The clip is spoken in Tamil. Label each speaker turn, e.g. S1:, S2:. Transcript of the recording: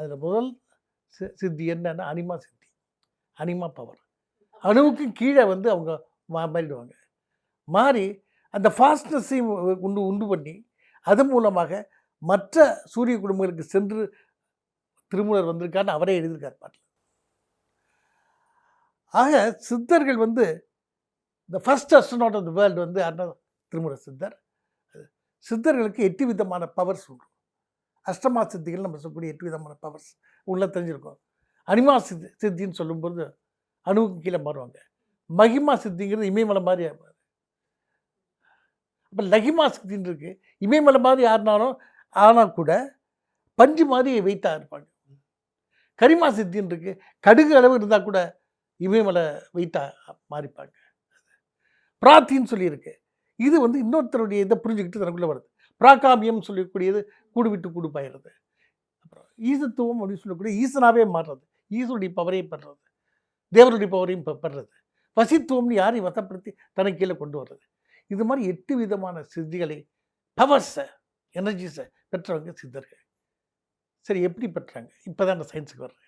S1: அதில் முதல் சி- சித்தி என்னன்னா அனிமா சித்தி. அனிமா பவர் அணுவுக்கு கீழே வந்து அவங்க மா மாறிடுவாங்க. மாறி அந்த ஃபாஸ்ட்னஸையும் உண்டு உண்டு பண்ணி அது மூலமாக மற்ற சூரிய குடும்பங்களுக்கு சென்று திருமூலர் வந்திருக்காருன்னு அவரே எழுதியிருக்கார் பாட்டில். ஆக சித்தர்கள் வந்து இந்த first astronaut of the world வந்து அண்ணா திருமூல சித்தர். சித்தர்களுக்கு எட்டு விதமான பவர்ஸ் உண்டு. அஷ்டமா சித்திகள் நம்ம சொல்லக்கூடிய எட்டு விதமான பவர்ஸ் உள்ளே தெரிஞ்சிருக்கோம். அனிமா சித்தி சித்தின்னு சொல்லும்போது அணுவுக்கு கீழே மாறுவாங்க. மகிமா சித்திங்கிறது இமயமலை மாதிரி அப்போ லகிமா சித்தின்னு இருக்குது இமயமலை மாதிரி யாருனாலும் ஆனால் கூட பஞ்சு மாதிரி வெயிட்டாக இருப்பாங்க. கரிமா சித்தின்னு இருக்குது கடுகு அளவு இருந்தால் கூட இமயமலை வெயிட்டாக மாறிப்பாங்க. பிராத்தின்னு சொல்லியிருக்கு. இது வந்து இன்னொருத்தருடைய இதை புரிஞ்சுக்கிட்டு தனக்குள்ளே வருது. பிராகாமியம் சொல்லக்கூடியது கூடு விட்டு கூடு பாயிறது. அப்புறம் ஈசத்துவம் அப்படின்னு சொல்லக்கூடிய ஈசனாவே மாறுறது. ஈசனுடைய பவரையும் பெறுறது. தேவருடைய பவரையும் பெறுறது. வசித்துவம்னு யாரையும் வசப்படுத்தி தனக்கு கீழே கொண்டு வர்றது? இது மாதிரி எட்டு விதமான சித்திகளை பவர்ஸை எனர்ஜிஸை பெற்றவங்க சித்தர்கள். சரி எப்படி பெற்றாங்க? இப்போ தான் நான் சயின்ஸுக்கு வர்றேன்.